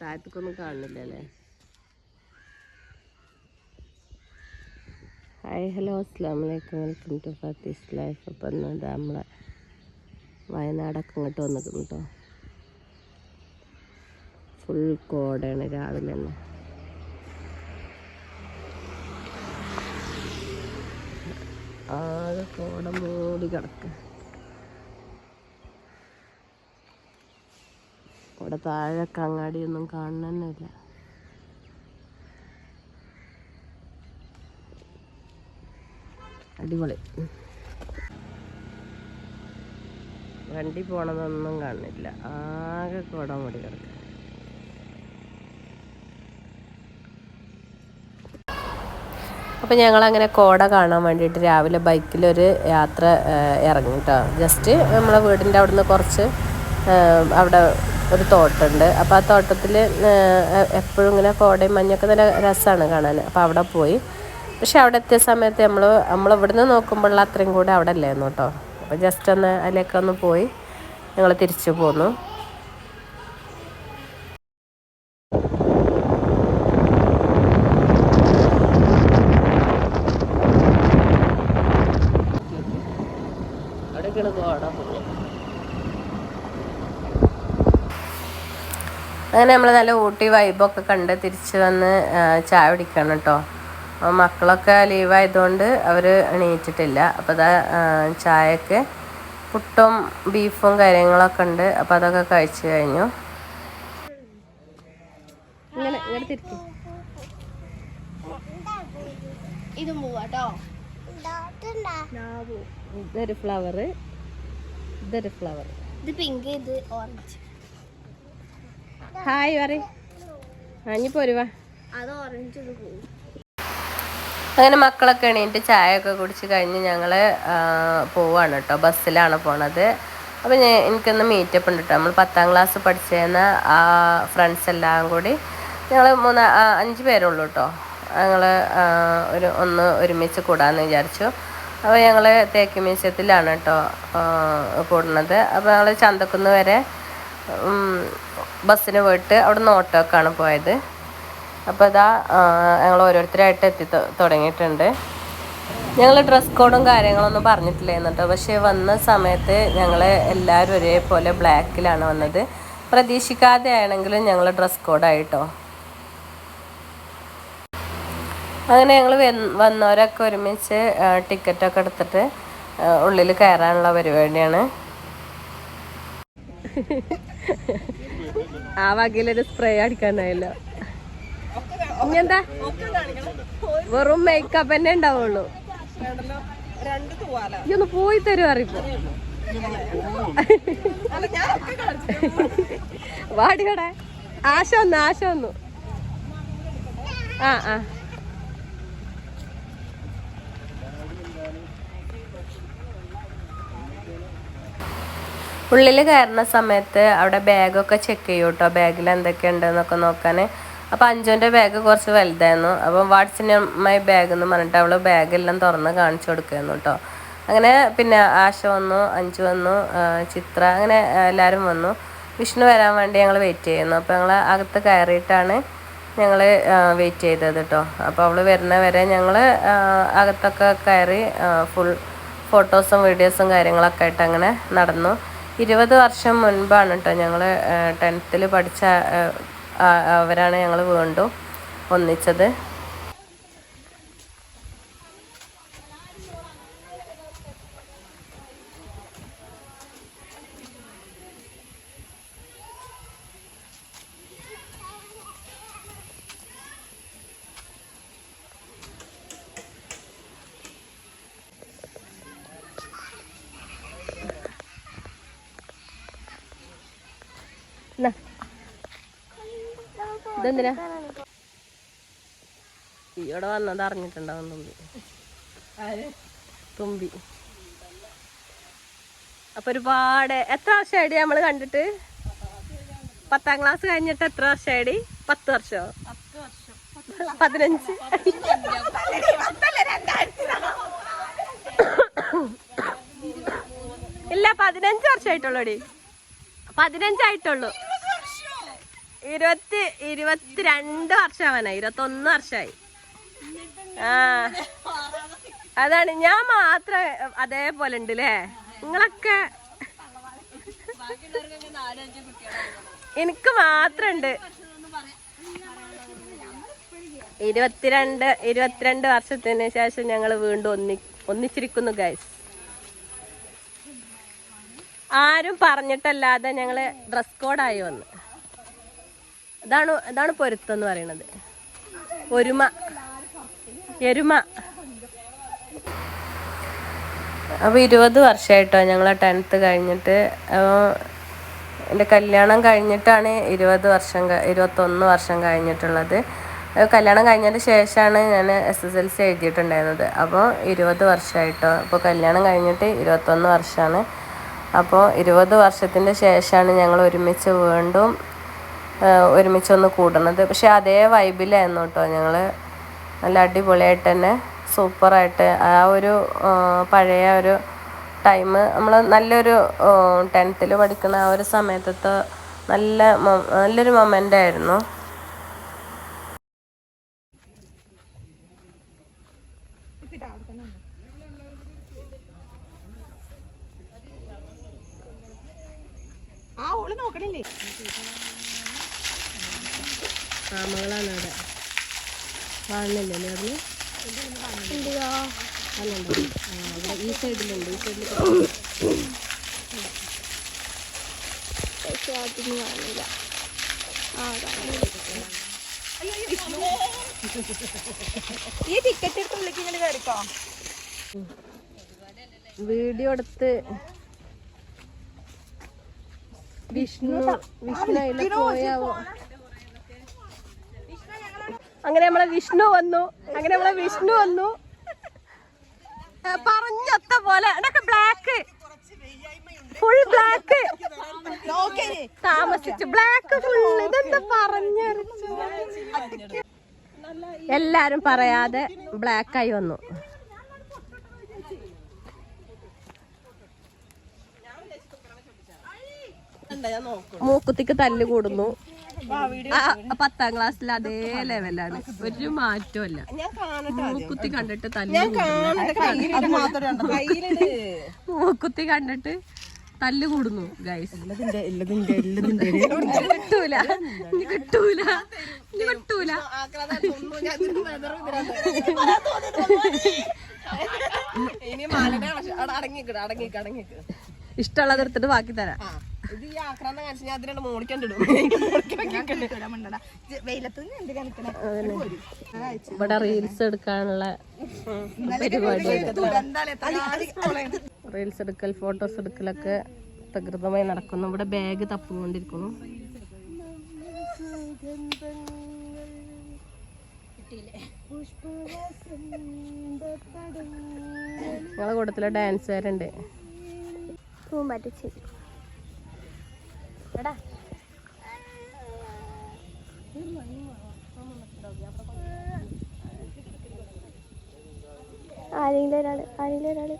താഴത്തേക്കൊന്നും കാണുന്നില്ലല്ലേ? Hi hello അസ്സാം വലൈക്കും welcome to Fathi's life അപ്പം നമ്മളെ വയനാടൊക്കെ ഇങ്ങോട്ട് വന്നിട്ടുണ്ട് കേട്ടോ ഫുൾ കോടയാണ് രാവിലെ തന്നെ. ആകെ കോട മൂടി കിടക്കുക ഇവിടെ താഴെ കങ്ങാടിയൊന്നും കാണണമെന്നില്ല അടിപൊളി. വണ്ടി പോണതൊന്നും കാണില്ല ആകെ കോട മുടി അപ്പോൾ ഞങ്ങളങ്ങനെ കോട കാണാൻ വേണ്ടിയിട്ട് രാവിലെ ബൈക്കിലൊരു യാത്ര ഇറങ്ങി കേട്ടോ ജസ്റ്റ് നമ്മളെ വീടിന്റെ അവിടുന്ന് കുറച്ച് അവിടെ ഒരു തോട്ടമുണ്ട് അപ്പോൾ ആ തോട്ടത്തിൽ എപ്പോഴും ഇങ്ങനെ കോടയും മഞ്ഞൊക്കെ നല്ല രസമാണ് കാണാൻ അപ്പോൾ അവിടെ പോയി. പക്ഷെ അവിടെ എത്തിയ സമയത്ത് നമ്മൾ നമ്മൾ ഇവിടുന്ന് നോക്കുമ്പോഴുള്ള അത്രയും കൂടെ അവിടെ അല്ലായിരുന്നു കേട്ടോ അപ്പോൾ ജസ്റ്റ് ഒന്ന് അതിലേക്ക് ഒന്ന് പോയി ഞങ്ങൾ തിരിച്ചു പോന്നു. അങ്ങനെ നമ്മൾ നല്ല ഊട്ടി വൈബൊക്കെ കണ്ട് തിരിച്ച് വന്ന് ചായ കുടിക്കണം കേട്ടോ. അപ്പോൾ മക്കളൊക്കെ ലീവായതുകൊണ്ട് അവർ എണീറ്റിട്ടില്ല. അപ്പോൾ അതാ ചായക്ക് പുട്ടും ബീഫും കാര്യങ്ങളൊക്കെ ഉണ്ട്. അപ്പോൾ അതൊക്കെ കഴിച്ചു കഴിഞ്ഞു. ഇതൊരു ഫ്ലവർ ഇതൊരു ഫ്ലവർ ഇത് പിങ്ക് ഇത് ഓറഞ്ച് ഹായ് പറ അഞ്ഞി പോരുവാ അത് ഓറഞ്ച് ഇത് അങ്ങനെ മക്കളൊക്കെ എണീറ്റ് ചായ ഒക്കെ കുടിച്ച് കഴിഞ്ഞ് ഞങ്ങൾ പോവാണ് കേട്ടോ ബസ്സിലാണ് പോണത്. അപ്പോൾ ഞാൻ എനിക്കൊന്ന് മീറ്റപ്പ് ഉണ്ട് കേട്ടോ നമ്മൾ പത്താം ക്ലാസ് പഠിച്ചിരുന്ന ആ ഫ്രണ്ട്സ് എല്ലാം കൂടി ഞങ്ങൾ മൂന്ന് അഞ്ച് പേരുള്ളൂ കേട്ടോ ഞങ്ങൾ ഒരു ഒന്ന് ഒരുമിച്ച് കൂടാമെന്ന് വിചാരിച്ചു. അപ്പോൾ ഞങ്ങൾ തേക്ക് മ്യൂസിയത്തിലാണ് കേട്ടോ കൂടുന്നത്. അപ്പോൾ ഞങ്ങൾ ചന്തക്കുന്ന് വരെ ബസ്സിന് പോയിട്ട് അവിടെ നിന്ന് ഓട്ടോക്കാണ് പോയത്. അപ്പോൾ ഇതാ ഞങ്ങൾ ഓരോരുത്തരായിട്ട് എത്തി തുടങ്ങിയിട്ടുണ്ട്. ഞങ്ങൾ ഡ്രസ് കോഡും കാര്യങ്ങളൊന്നും പറഞ്ഞിട്ടില്ലായിരുന്നു കേട്ടോ. പക്ഷേ വന്ന സമയത്ത് ഞങ്ങൾ എല്ലാവരും ഒരേപോലെ ബ്ലാക്കിലാണ് വന്നത്. പ്രതീക്ഷിക്കാതെ ആണെങ്കിലും ഞങ്ങൾ ഡ്രസ് കോഡായിട്ടോ അങ്ങനെ ഞങ്ങൾ വന്നവരൊക്കെ ഒരുമിച്ച് ടിക്കറ്റൊക്കെ എടുത്തിട്ട് ഉള്ളിൽ കയറാനുള്ള പരിപാടിയാണ്. ആ വകയിലൊരു സ്പ്രേ അടിക്കാനായല്ലോ. ഇനിയെന്താ? വെറും മേക്കപ്പ് തന്നെ ഉണ്ടാവുള്ളൂ. ഇയൊന്ന് പോയി തരുവാ അറിയിപ്പോ. വാടിയോടെ ആശ വന്നു ആശ വന്നു. ആ ആ. ഉള്ളിൽ കയറുന്ന സമയത്ത് അവിടെ ബാഗൊക്കെ ചെക്ക് ചെയ്യും കേട്ടോ ബാഗിൽ എന്തൊക്കെ ഉണ്ടെന്നൊക്കെ നോക്കാൻ അപ്പോൾ അഞ്ചുവിന്റെ ബാഗ് കുറച്ച് വലുതായിരുന്നു. അപ്പം വാട്സിന് മൈ ബാഗ് എന്ന് പറഞ്ഞിട്ട് അവൾ ബാഗെല്ലാം തുറന്ന് കാണിച്ചു കൊടുക്കുമായിരുന്നു കേട്ടോ അങ്ങനെ പിന്നെ ആശ വന്നു അഞ്ചു വന്നു ചിത്ര അങ്ങനെ എല്ലാവരും വന്നു. വിഷ്ണു വരാൻ വേണ്ടി ഞങ്ങൾ വെയിറ്റ് ചെയ്യുന്നു. അപ്പോൾ ഞങ്ങൾ അകത്ത് കയറിയിട്ടാണ് ഞങ്ങൾ വെയിറ്റ് ചെയ്തത് കേട്ടോ അപ്പോൾ അവൾ വരുന്ന വരെ ഞങ്ങൾ അകത്തൊക്കെ കയറി ഫുൾ ഫോട്ടോസും വീഡിയോസും കാര്യങ്ങളൊക്കെ ആയിട്ട് അങ്ങനെ നടന്നു. ഇരുപത് വർഷം മുൻപാണ് കേട്ടോ ഞങ്ങൾ ടെൻത്തിൽ പഠിച്ച അവരാണ് ഞങ്ങൾ വീണ്ടും ഒന്നിച്ചത്. ഇതെന്തിനാ? ഇവിടെ വന്നത് അറിഞ്ഞിട്ടുണ്ടാവും തുമ്പി. തുമ്പി. അപ്പൊ ഒരുപാട് എത്ര വർഷമായിട്ട് നമ്മൾ കണ്ടിട്ട്? പത്താം ക്ലാസ് കഴിഞ്ഞിട്ട് എത്ര വർഷമായിട്ട് പത്ത് വർഷമോ പതിനഞ്ച്? ഇല്ല പതിനഞ്ച് വർഷമായിട്ടുള്ളൂടി പതിനഞ്ചായിട്ടുള്ളൂ ഇരുപത്തി ഇരുപത്തിരണ്ട് വർഷമാവാനായി ഇരുപത്തൊന്ന് വർഷമായി ആ. അതാണ് ഞാൻ മാത്രം അതേപോലെ ഉണ്ട് അല്ലേ നിങ്ങളൊക്കെ എനിക്ക് മാത്രണ്ട്. ഇരുപത്തിരണ്ട് ഇരുപത്തിരണ്ട് വർഷത്തിന് ശേഷം ഞങ്ങൾ വീണ്ടും ഒന്നി ഒന്നിച്ചിരിക്കുന്നു ഗൈസ് ആരും പറഞ്ഞിട്ടല്ലാതെ ഞങ്ങൾ ഡ്രസ് കോഡായി വന്ന്. ഇതാണ് ഇതാണ് പൊരുത്തം എന്ന് പറയുന്നത്. ഒരുമ. എരുമ. അപ്പോൾ ഇരുപത് വർഷമായിട്ടോ ഞങ്ങൾ ടെൻത്ത് കഴിഞ്ഞിട്ട്. എന്റെ കല്യാണം കഴിഞ്ഞിട്ടാണ് ഇരുപത് വർഷം ഇരുപത്തൊന്ന് വർഷം കഴിഞ്ഞിട്ടുള്ളത്. കല്യാണം കഴിഞ്ഞതിന് ശേഷമാണ് ഞാൻ എസ് എസ് എൽ സി എഴുതിയിട്ടുണ്ടായിരുന്നത്. അപ്പോൾ ഇരുപത് വർഷമായിട്ടോ അപ്പോൾ കല്യാണം കഴിഞ്ഞിട്ട് ഇരുപത്തൊന്ന് വർഷമാണ് അപ്പോൾ ഇരുപത് വർഷത്തിന്റെ ശേഷമാണ് ഞങ്ങൾ ഒരുമിച്ച് വീണ്ടും ആ, ഒരുമിച്ച് ഒന്ന് കൂടണത്. പക്ഷെ അതേ വൈബിലായിരുന്നു കേട്ടോ ഞങ്ങൾ നല്ല അടിപൊളിയായിട്ട് തന്നെ സൂപ്പറായിട്ട് ആ ഒരു പഴയ ഒരു ടൈം. നമ്മൾ നല്ലൊരു ടെൻത്തിൽ പഠിക്കുന്ന ആ ഒരു സമയത്തത്തെ നല്ല നല്ലൊരു മൊമെന്റ് ആയിരുന്നു ആ ഓൾ നോക്കണില്ലേ ആമകളാണ് അവിടെ എന്തിനാ അല്ലല്ലോ. ഈ സൈഡിലുണ്ട്. ഈ സൈഡിൽ പക്ഷെ കാണില്ല ഈ ടിക്കറ്റ് എടുത്ത് ഉള്ളിലേക്ക് ഇങ്ങനെ കയറിക്കോ? വീഡിയോ എടുത്ത് വിഷ്ണു വിഷ്ണു അതിലെ പോയാവോ? അങ്ങനെ നമ്മളെ വിഷ്ണു വന്നു. അങ്ങനെ നമ്മളെ വിഷ്ണു വന്നു. പറഞ്ഞൊത്ത പോലെ. ബ്ലാക്ക് ഫുൾ ബ്ലാക്ക് താമസിച്ചു. ബ്ലാക്ക് ഫുൾ ഇതെന്താ പറഞ്ഞു? എല്ലാരും പറയാതെ ബ്ലാക്കായി വന്നു. മൂക്കുത്തിക്ക് തല്ല് കൂടുന്നു. ആ, പത്താം ക്ലാസ്സിൽ അതേ ലെവലാണ്. ഒരു മാറ്റമല്ല മൂക്കുത്തി കണ്ടിട്ട് തല്ലു മൂക്കുത്തി കണ്ടിട്ട് തല്ല് കൂടുന്നു ഗൈസ് കിട്ടൂല. കിട്ടൂല. കിട്ടൂല. ഇഷ്ടമുള്ളത് എടുത്തിട്ട് ബാക്കി തരാം. ഇത് ഈ ആക്രാന്തം കാണിച്ച് ഞാൻ അതിനാണ് മോളിക്കണ്ടിടും വെയിലത്ത് എന്ത് കാണിക്കണേ? ഇവിടെ റീൽസ് എടുക്കാനുള്ള റീൽസ് എടുക്കൽ ഫോട്ടോസ് എടുക്കലൊക്കെ പ്രകൃതമായി നടക്കുന്നു. ഇവിടെ ബാഗ് തപ്പുകൊണ്ടിരിക്കുന്നു. ഞങ്ങളെ കൂട്ടത്തിലെ ഡാൻസുകാരുണ്ട് പൂമ്പറ്റച്ചി എടാ. ആരെങ്കിലും ഒരാൾ ആരെങ്കിലും ഒരാൾ.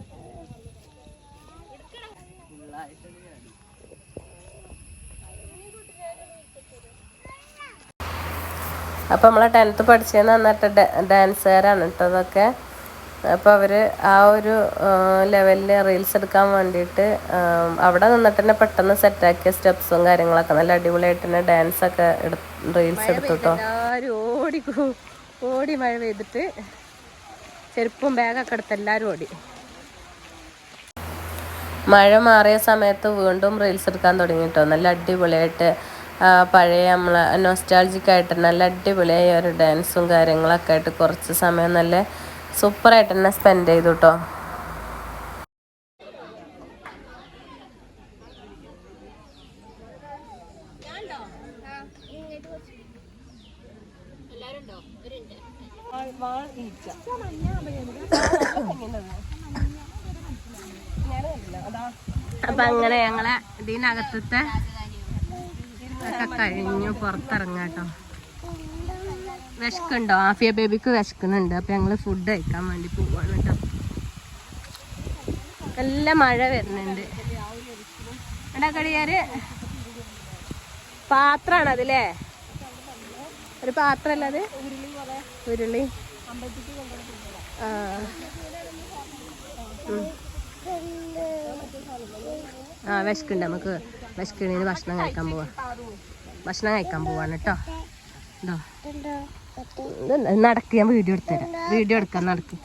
അപ്പോൾ നമ്മളെ ടെൻത്ത് പഠിച്ചതെന്ന് പറഞ്ഞിട്ട് ഡാൻസുകാരാണ് കേട്ടോ അതൊക്കെ. അപ്പോൾ അവർ ആ ഒരു ലെവലിൽ റീൽസ് എടുക്കാൻ വേണ്ടിയിട്ട് അവിടെ നിന്നിട്ട് തന്നെ പെട്ടെന്ന് സെറ്റാക്കിയ സ്റ്റെപ്സും കാര്യങ്ങളൊക്കെ നല്ല അടിപൊളിയായിട്ട് തന്നെ എടുത്ത് റീൽസ് എടുത്തു കേട്ടോ ഓടി ഓടി മഴ പെയ്തിട്ട് ചെരുപ്പും ബാഗൊക്കെ എടുത്ത് എല്ലാവരും ഓടി. മഴ മാറിയ സമയത്ത് വീണ്ടും റീൽസ് എടുക്കാൻ തുടങ്ങി കേട്ടോ നല്ല അടിപൊളിയായിട്ട് പഴയ നമ്മളെ നോസ്റ്റാൾജിക്കായിട്ട് നല്ല അടിപൊളിയായ ഒരു ഡാൻസും കാര്യങ്ങളൊക്കെ ആയിട്ട് കുറച്ച് സമയം നല്ല സൂപ്പറായിട്ട് തന്നെ സ്പെൻഡ് ചെയ്തു കേട്ടോ അപ്പൊ അങ്ങനെ ഞങ്ങളെ ഇതിനകത്തത്തെ കഴിഞ്ഞു പുറത്തിറങ്ങാട്ടോ വിശക്കുണ്ടോ ആഫിയ ബേബിക്ക് വിശക്കുന്നുണ്ട്. അപ്പൊ ഞങ്ങൾ ഫുഡ് കഴിക്കാൻ വേണ്ടി പോവാണ് കേട്ടോ. നല്ല മഴ വരുന്നുണ്ട്. എടാ കടിയാര് പാത്രാണ് അതില്ലേ ഒരു പാത്രമല്ല അത്? ഉരുളി. ആ. വിശക്കുണ്ട് നമുക്ക്. വിശക്കണിന് ഭക്ഷണം കഴിക്കാൻ പോവാ. ഭക്ഷണം കഴിക്കാൻ പോവാണ് കേട്ടോ. ഇത്. നടക്ക്. ഞാൻ വീഡിയോ എടുത്തരാം വീഡിയോ എടുക്കാം നടക്ക്.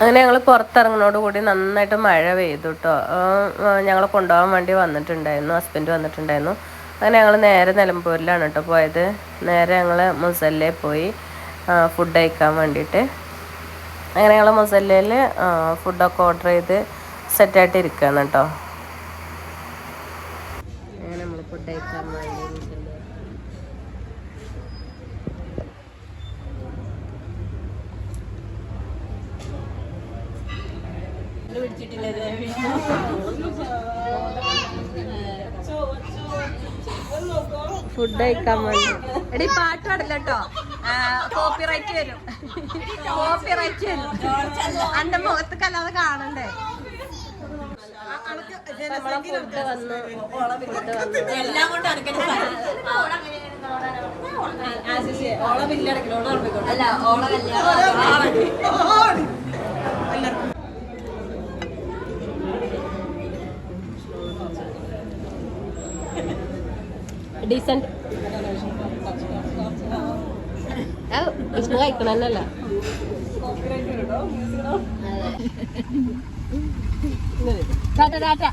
അങ്ങനെ ഞങ്ങൾ പുറത്തിറങ്ങുന്നതോടുകൂടി നന്നായിട്ട് മഴ പെയ്തു കേട്ടോ ഞങ്ങളെ കൊണ്ടുപോകാൻ വേണ്ടി വന്നിട്ടുണ്ടായിരുന്നു ഹസ്ബൻഡ് വന്നിട്ടുണ്ടായിരുന്നു. അങ്ങനെ ഞങ്ങൾ നേരെ നിലമ്പൂരിലാണ് കേട്ടോ പോയത്. നേരെ ഞങ്ങൾ മുസല്ലേ പോയി ഫുഡ് കഴിക്കാൻ വേണ്ടിയിട്ട്. അങ്ങനെ ഞങ്ങൾ മുസല്ലയിൽ ഫുഡൊക്കെ ഓർഡർ ചെയ്ത് സെറ്റായിട്ട് ഇരിക്കുകയാണ് കേട്ടോ അങ്ങനെ നമ്മൾ ഫുഡ് കഴിക്കാൻ വേണ്ടി മുസല്ലയിൽ ഫുഡ് കഴിക്കാൻ വേണ്ടി എടി പാട്ട് പാടില്ല കേട്ടോ കോപ്പി റൈറ്റ് വരും കോപ്പി റൈറ്റ് വരും എന്റെ മുഖത്ത് കല്ലാതെ കാണണ്ടേ നമ്മളെ ഫുഡ് വന്നു ഫുഡ് വന്നു എല്ലാം കൊണ്ട് അല്ല ഓള കല്യാണം ഡീസന്റ് വിഷ്ണു കഴിക്കണന്നല്ല ടാറ്റ ടാറ്റ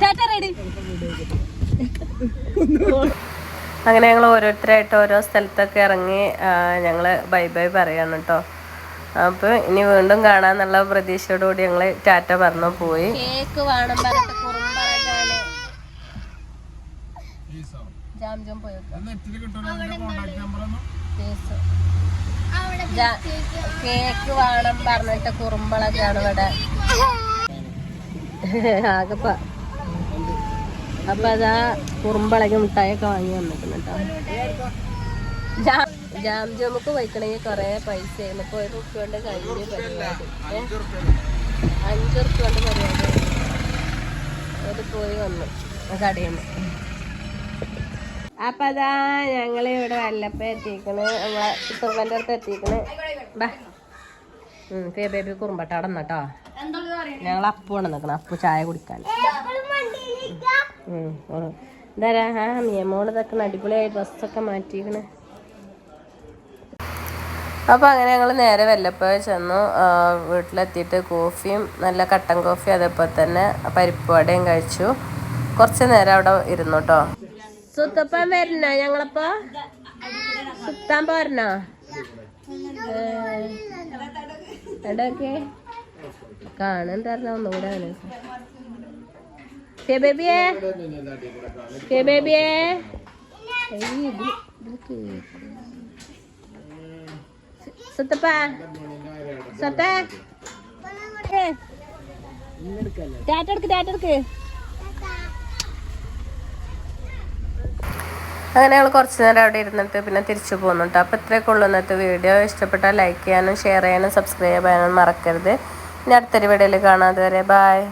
ടാറ്റ റെഡി അങ്ങനെ ഞങ്ങൾ ഓരോരുത്തരായിട്ട് ഓരോ സ്ഥലത്തൊക്കെ ഇറങ്ങി ഞങ്ങൾ ബൈ ബൈ പറയാണ് കേട്ടോ അപ്പോൾ ഇനി വീണ്ടും കാണാന്നുള്ള പ്രതീക്ഷയോടുകൂടി ഞങ്ങൾ ടാറ്റ പറഞ്ഞു പോയി. കേക്ക് വേണം ജാം ജാം പോയി കേക്ക് വേണം പറഞ്ഞിട്ട് കുറുമ്പളക്കാണ് ഇവിടെ. ആകപ്പ. അപ്പൊ അതാ കുറുമ്പളക്ക് മിഠായിയൊക്കെ വാങ്ങി വന്നിട്ടുണ്ട് കേട്ടോ. ജാം ജാം പോയിക്കണെങ്കിൽ വയ്ക്കണമെങ്കിൽ കുറേ പൈസ ആയിരുന്നു ഇപ്പൊ ഒരു റുപ്യ കൊണ്ട് കഴിഞ്ഞ പരിപാടി അഞ്ചു റുപ്യ കൊണ്ട് പരിപാടി അത് പോയി വന്നു. നിന്ന്. അപ്പൊ അതാ ഞങ്ങൾ ഇവിടെ വല്ലപ്പ എത്തിക്കണ്. നമ്മളെ ചിത്രപ്പന്റെ അടുത്ത് എത്തിക്കണ്. ബേബി കുറുമ്പട്ട അവിടെ നിന്നട്ടോ. ഞങ്ങൾ അപ്പുവാണ് നിൽക്കണം അപ്പു ചായ കുടിക്കാൻ. എന്താ ആ നിയമോട് ഇതൊക്കെ അടിപൊളിയായി ഡ്രസ്സൊക്കെ മാറ്റിക്കണ്. അപ്പോൾ അങ്ങനെ ഞങ്ങൾ നേരെ വല്ലപ്പോഴ ചെന്നു. വീട്ടിലെത്തിയിട്ട് കോഫിയും നല്ല കട്ടൻ കോഫി അതേപോലെ തന്നെ പരിപ്പ് വടയും കഴിച്ചു. കുറച്ച് നേരം അവിടെ ഇരുന്നു കേട്ടോ. സുത്തപ്പാൻ വരണ ഞങ്ങളപ്പോ? സുത്താൻ പോരണോ എടൊക്കെ തരണ ഒന്നുകൂടെ ബേബിയേ ബേബിയേ. സുത്തപ്പ? സത്ത? ടാറ്റ എടുക്ക് ടാറ്റ എടുക്ക് അങ്ങനെ ഞങ്ങൾ കുറച്ച് നേരം അവിടെ ഇരുന്നിട്ട് പിന്നെ തിരിച്ചു പോകുന്നു കേട്ടോ അപ്പോൾ ഇത്രയൊക്കെ ഉള്ളൂ ഇന്നത്തെ വീഡിയോ. ഇഷ്ടപ്പെട്ടാൽ ലൈക്ക് ചെയ്യാനും ഷെയർ ചെയ്യാനും സബ്സ്ക്രൈബ് ചെയ്യാനും മറക്കരുത്. ഇനി അടുത്തൊരു വീഡിയോയിൽ കാണാതെ വരെ ബായ്